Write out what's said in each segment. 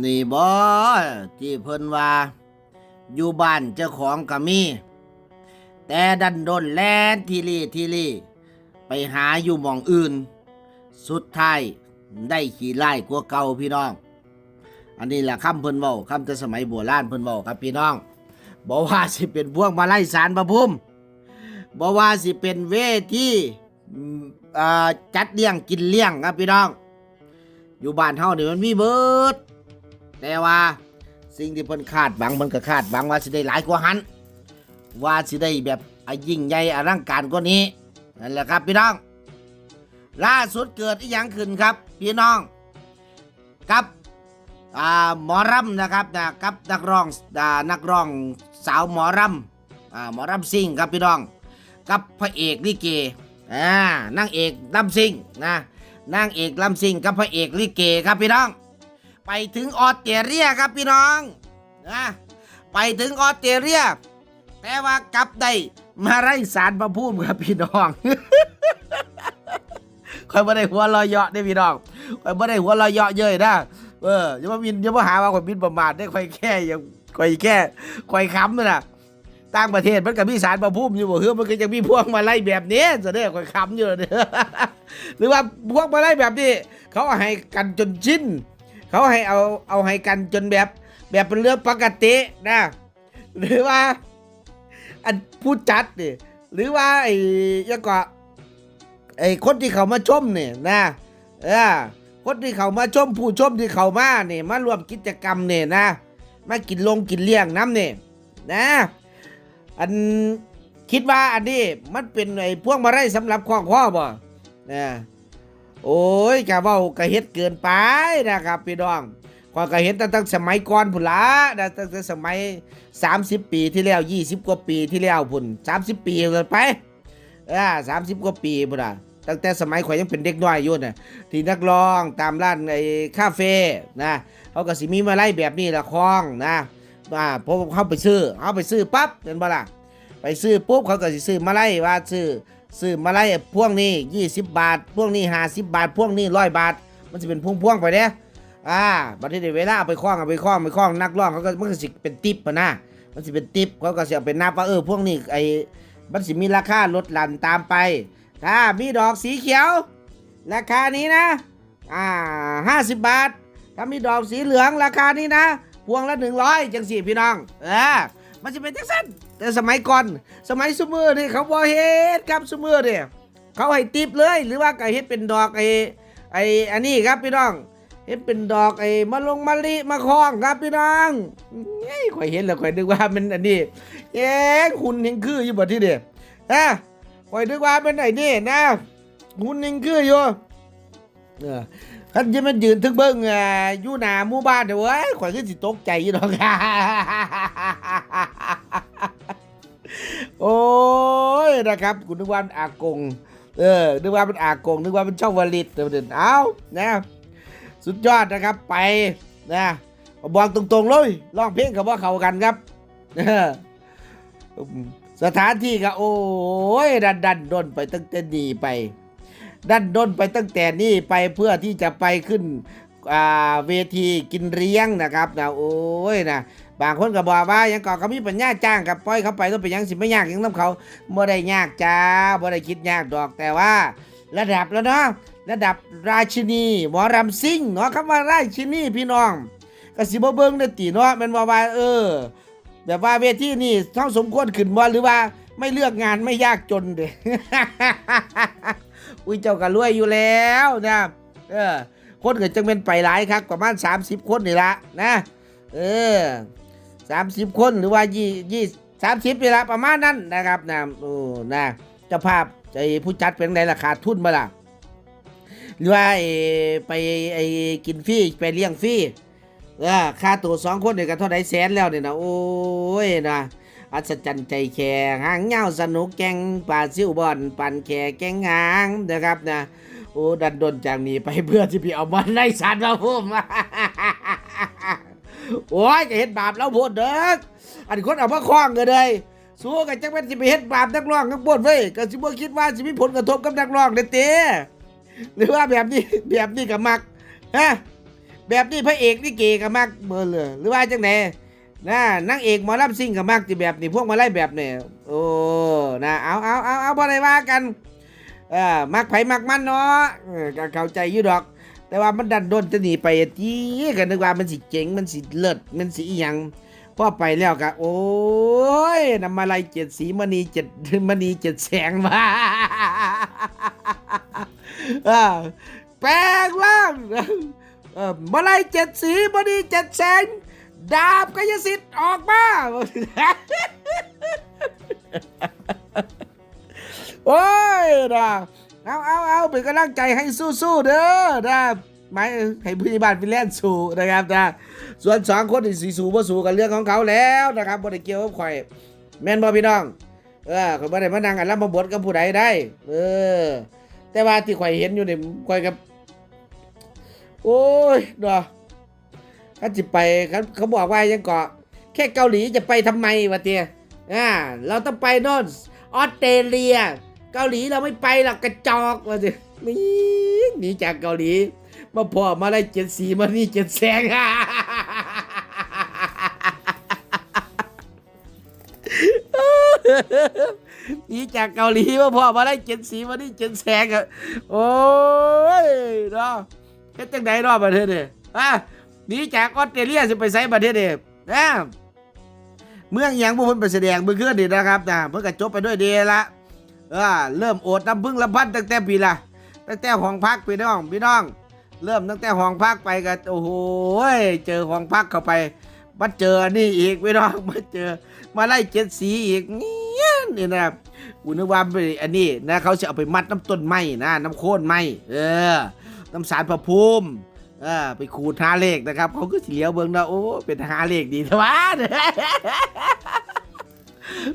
นี่บ่ที่เพิ่นว่า อยู่บ้านเจ้าของก็มี แต่ดันโดนแลนทีรีทีรีไปหาอยู่หมองอื่น สุดท้ายได้ขี่ไล่กว่าเก่าพี่น้อง อันนี้แหละคำเพิ่นเว้าคำแต่สมัยโบราณเพิ่นเว้าครับพี่น้องบอกว่าสิเป็นพวกมาไล่สารประพุ่มบอกว่าสิเป็นเวที่จัดเลี้ยงกินเลี้ยงครับพี่น้อง อยู่บ้านเฮานี่มันมีเบิด แต่ว่าสิ่งที่เพิ่นคาดหวังมันก็คาดหวังว่าสิได้หลายกว่าหันว่าสิได้แบบอยิ่งใหญ่อลังการกว่านี้นั่นแหละครับพี่น้อง ล่าสุดเกิดอีหยังขึ้นครับ พี่น้อง กับหมอรำนะครับนะกับนักร้องนักร้องสาวหมอรำอ่าหมอรำซิ่งครับพี่น้อง กับพระเอกลิเกอ่านางเอกลำซิ่งนะนางเอกลำซิ่งกับพระเอกลิเกครับพี่น้อง ไปถึงออสเตรเลียครับพี่น้องนะไปถึงออสเตรเลีย แต่ว่ากลับได้มาไร้สารประภูมครับพี่น้องคอยไม่ได้หัวเรอยเยาะได้พี่น้องคอยไม่ได้หัวเรอยเยาะเย้ยนะเอออย่ามาบินอย่ามาหาว่าคอยบินประมาทได้คอยแค่ยังคอยแค่คอยค้ำนั่นน่ะต่างประเทศมันก็มีสารประภูมอยู่บ่เฮ้ยมันก็จะมีพวกมาไล่แบบนี้จะได้คอยค้ำอยู่เด้อหรือว่าพวกมาไล่แบบนี้ เขาให้กันจนชิน เขาให้เอาเอาให้กันจนแบบ แบบเป็นเรื่องปกตินะหรือว่า อันผู้จัดนี่หรือว่าไอ้ยังก็ไอ้คนที่เขามาชมเนี่ยนะเออคนที่เขามาชมผู้ชมที่เขามาเนี่ยมารวมกิจกรรมเนี่ยนะมากินลงกินเลี้ยงน้ำเนี่ยนะอันคิดว่าอันนี้มันเป็นไอ้พวกมาไร่สำหรับข้องข้อบ่นะ โอ้ยกะว้ากะเฮ็ดเกินไปนะครับพี่น้องข้อยก็เห็นตั้งแต่สมัยก่อนพุ่นละนะตั้งแต่สมัย 30 ปีที่แล้ว 20 กว่าปีที่แล้วพุ่น30 ปีเลยไปอ่า30กว่าปีพุ่นอะตั้งแต่สมัยข่อยยังเป็นเด็กน้อยอยู่น่ะที่นักร้องตามร้านไอ้คาเฟ่นะเขาก็สิมีมาไล่แบบนี้ละคล้องนะอ่าพอเขาไปซื้อเขาไปซื้อปั๊บเห็นบ่ล่ะไปซื้อปุ๊บเขาก็สิซื้อมาไล่ว่าซื้อ ซื้อมาไล่พวงนี้ 20 บาท พวงนี้50 บาท พวงนี้100บาท มันจะเป็นพวงพวงๆไปเด้อ่าบัดนี้เวลาเอาไปคล้องเอาไปคล้องไปคล้องนักร้องเขาก็มันก็สิเป็นติปอะนะมันสิเป็นติปเขาก็สิเอาไปนับว่าเออพวกนี้ไอ้มันสิมีราคาลดหลั่นตามไปถ้ามีดอกสีเขียว ราคานี้นะอ่าห้าสิบบาท ถ้ามีดอกสีเหลืองราคานี้นะ พวงละหนึ่งร้อยจังสี่พี่น้องเออ มันจะเป็นจังสันแต่สมัยก่อน สมัยซุมือนี่เขาบอเฮ็ดครับซุมือเนี่ยเขาให้ติปเลย หรือว่าก็เฮ็ดเป็นดอกไอ้ไอ้อันนี้ครับพี่น้องเห็นเป็นดอกไอ้มะลงมะลิมะคองครับพี่น้องเอ้ยข่อยเห็นแล้วข่อยนึกว่ามันอันนี้เอ๊ะคุณยังคืออยู่บ่ที่เดียนะข่อยนึกว่าเป็นไอ้นี่นะคุณยังคืออยู่เออ คันจะมันยืนถึงเบิ้งอ่าอยู่หน้าหมู่บ้านเด้อเว้ยข่อยคือสิตกใจอยู่ดอก โอ้ยนะครับคุณนึกว่าเป็นอากง เออ นึกว่าเป็นอากง นึกว่าเป็นช่องวลิตเดี๋ยวเดินเอานะสุดยอดนะครับไปนะบอกตรงๆเลยร้องเพลงกับว่าเขากันครับ สถานที่ก็โอ้ยดันดันด้นไปตั้งแต่นีไป ดันด้นไปตั้งแต่นี้ไปเพื่อที่จะไปขึ้นเวทีกินเลี้ยงนะครับนะโอ้ยนะบางคนก็บอกว่ายังก่อนเขามีปัญญาจ้างกับปล่อยเขาไปต้องไปยังสิไม่ยากยังน้ำเขาไม่ได้ยากจ้าไม่ได้คิดยากดอกแต่ว่า ระดับแล้วเนาะระดับราชินีหมอรำซิ่งเนาะคำว่าราชินีพี่น้องก็สิบ่เบิ่งได้ตีเนาะมันว่าว่าเออ แบบว่าเวทีนี่เท่าสมควรขึ้นบ่หรือว่าไม่เลือกงานไม่ยากจนเด้ อุ้ยเจ้าก็รวยอยู่แล้วนะเออคนก็จังเป็นไปหลายครับประมาณ 30 คนนี่ละนะเออ30คนหรือว่ายี่ยี่สามสิบนี่ละประมาณนั้นนะครับนะโอ้นะเจ้าภาพไอ้ผู้จัดเป็นไงราคาทุนมาล่ะหรือว่าไอไปไอ้กินฟรีไปเลี้ยงฟรีเออค่าตัวสองคนเนี่ยก็เท่าไดแสนแล้วเนี่ยนะโอ้ยนะ อัศจรรย์ใจแข่หางเงาสนุกแกงป่าซิวบอนปั่นแข่แกงหางนะครับนะโอ้ดันดนจากนี้ไปเพื่อที่พี่เอามันในสารมาพุ่มโอ้ยจะเห็นบาปแล้วโพดเด้ออันคนเอามาคล้องกันเลยสู้กันจังเป็นสิไปเฮ็ดบาปนักร้องข้างบนเว้ยก็สิบ่คิดว่าสิมีผลกระทบกับนักร้องเด้อเต้หรือว่าแบบนี้แบบนี้กับมักฮะแบบนี้พระเอกนี่เกก็มักเบอร์เลยหรือว่าจังไหน นะนางเอกหมอลำซิ่งก็มักที่แบบนี้พวกมาไล่แบบเนี้โอ้นะเอาเอาเอาเอาพอได้ว่ากันเออมักไผมักมันเนาะเออก็เข้าใจอยู่ดอก แต่ว่ามันดันโดนจะหนีไปจีกันนึกว่ามันสิเจ๋งมันสิเลิศมันสิอีหยังพอไปแล้วก็โอ้ยนำมาลายเจ็ดสีมณีเจ็ดมณีเจ็ดแสงมาแปลงร่างมาลายเจ็ดสีมณีเจ็ดแสง ดาบกายสิทธิ์ออกมาโอ้ยนะเอาเอาเอาเป็นกำลังใจให้สู้ๆเด้อนะหมายให้ผู้ใหญ่บ้านฟินแลนด์สู้นะครับนะส่วนสองคนที่สีสู้บ่สู้กันเรื่องของเขาแล้วนะครับบ่ได้เกี่ยวกับข่อย แม่นบ่พี่น้อง เออข่อยบ่ได้มานั่งกันรับมาบทกับผู้ใดได้ เออ แต่ว่าที่ข่อยเห็นอยู่นี่ข่อยกับ โอ้ยเนาะเขาจิไปเขาเขาบอกว่ายังเกาะแค่เกาหลีจะไปทำไมวะเตียอ่าเราต้องไปโน่นออสเตรเลีย เกาหลีเราไม่ไปหรอกกระจอกวะเตียหนีหนีจากเกาหลี มาพ่อมาได้เจ็ดสีมานี่เจ็ดแสงหนีจากเกาหลีมาพ่อมาได้เจ็ดสีมานี่เจ็ดแสงอะโอ้ยเนาะเฮ็ดจังไดเนาะประเทศนี่อะ นีจากออสเตรเลียสิไปไสประเทศนี่นะเมืองยังบุคคลไปแสดงเมื่อคืนนี่นะครับนะเพิ่นก็จบไปด้วยดีละเออเริ่มโอดน้ำพึ่งลำพันตั้งแต่ปีละตั้งแต่ห้องพักพี่น้องพี่น้อง เริ่มตั้งแต่ห้องพักไปก็โอ้โหเจอห้องพักเข้าไปมาเจอนี่อีกพี่น้องมาเจอ มาไล่เจ็ดสีอีกเนี่ยนี่นะครับกูนึกว่าอันนี้นะเขาจะเอาไปมัดน้ำต้นไม้นะน้ำโค่นไม้เออน้ำสารพระภูมิ อไปขูดหาเลขนะครับ เขาก็สิเหลียวเบิ่งนะโอ้เป็นหาเลขดีทว่า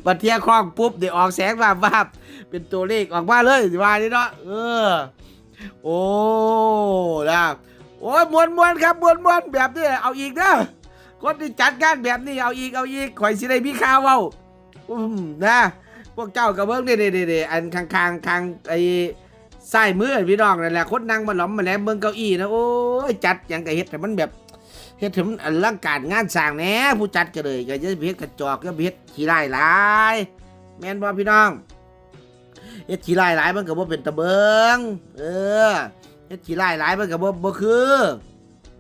บัดเทียคล้องปุ๊บเดี๋ยวออกแสงวาบวาบเป็นตัวเลขออกมาเลยสิว่านี่เนาะเออ โอ้นะโอ้ยมวนมวนครับมวนมวนแบบนี้เอาอีกเด้อคนที่จัดงานแบบนี้เอาอีกเอาอีกข่อยสิได้มีข่าวเว้าอืมนะ พวกเจ้ากับเบิ้งเด้เด้ๆๆอันข้างๆข้างไอ ใส่มือพี่น้องนั่นแหละคนนั่งมาหล้อมมาแล้วเบิ่งเก้าอี้นะโอ้ยจัดหยังก็เฮ็ดให้มันแบบเฮ็ดให้มันอลังการงานสร้างแหน่ผู้จัดก็เลยก็จะเฮ็ดกระจอกก็เฮ็ดขี้ไล่หลายแม่นบ่พี่น้องเฮ็ดขี้ไล่หลายมันก็บ่เป็นตะเบิงเออเฮ็ดขี้ไล่หลายมันก็บ่บ่คือ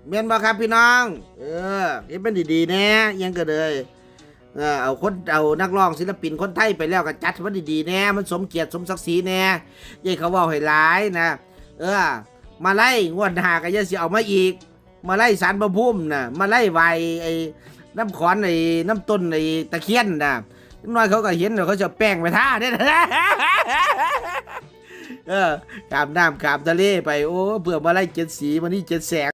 แม่นบ่ครับพี่น้อง เออเฮ็ดเป็นดีๆแหน่ยังก็เลย เออเอาคนเอานักร้องศิลปินคนไทยไปแล้วก็จัดมันดีๆแน่มันสมเกียรติสมศักดิ์ศรีแน่ย่าให้เขาว้าให้หลายนะ เออ มาไล่งวดหาก็อย่าสิเอามาอีก มาไล่สารพระภูมิน่ะมาไล่ไวไอ้น้ำขอนไอ้น้ำต้นไอ้ตะเคียนนะน้อยเขาก็เห็นแล้วเขาจะแป้งไปท่าเนี่ยเออขามน้ำขามทะเลไปโอ้เพื่อมาไล่เจ็ดสีมานี่เจ็ดแสง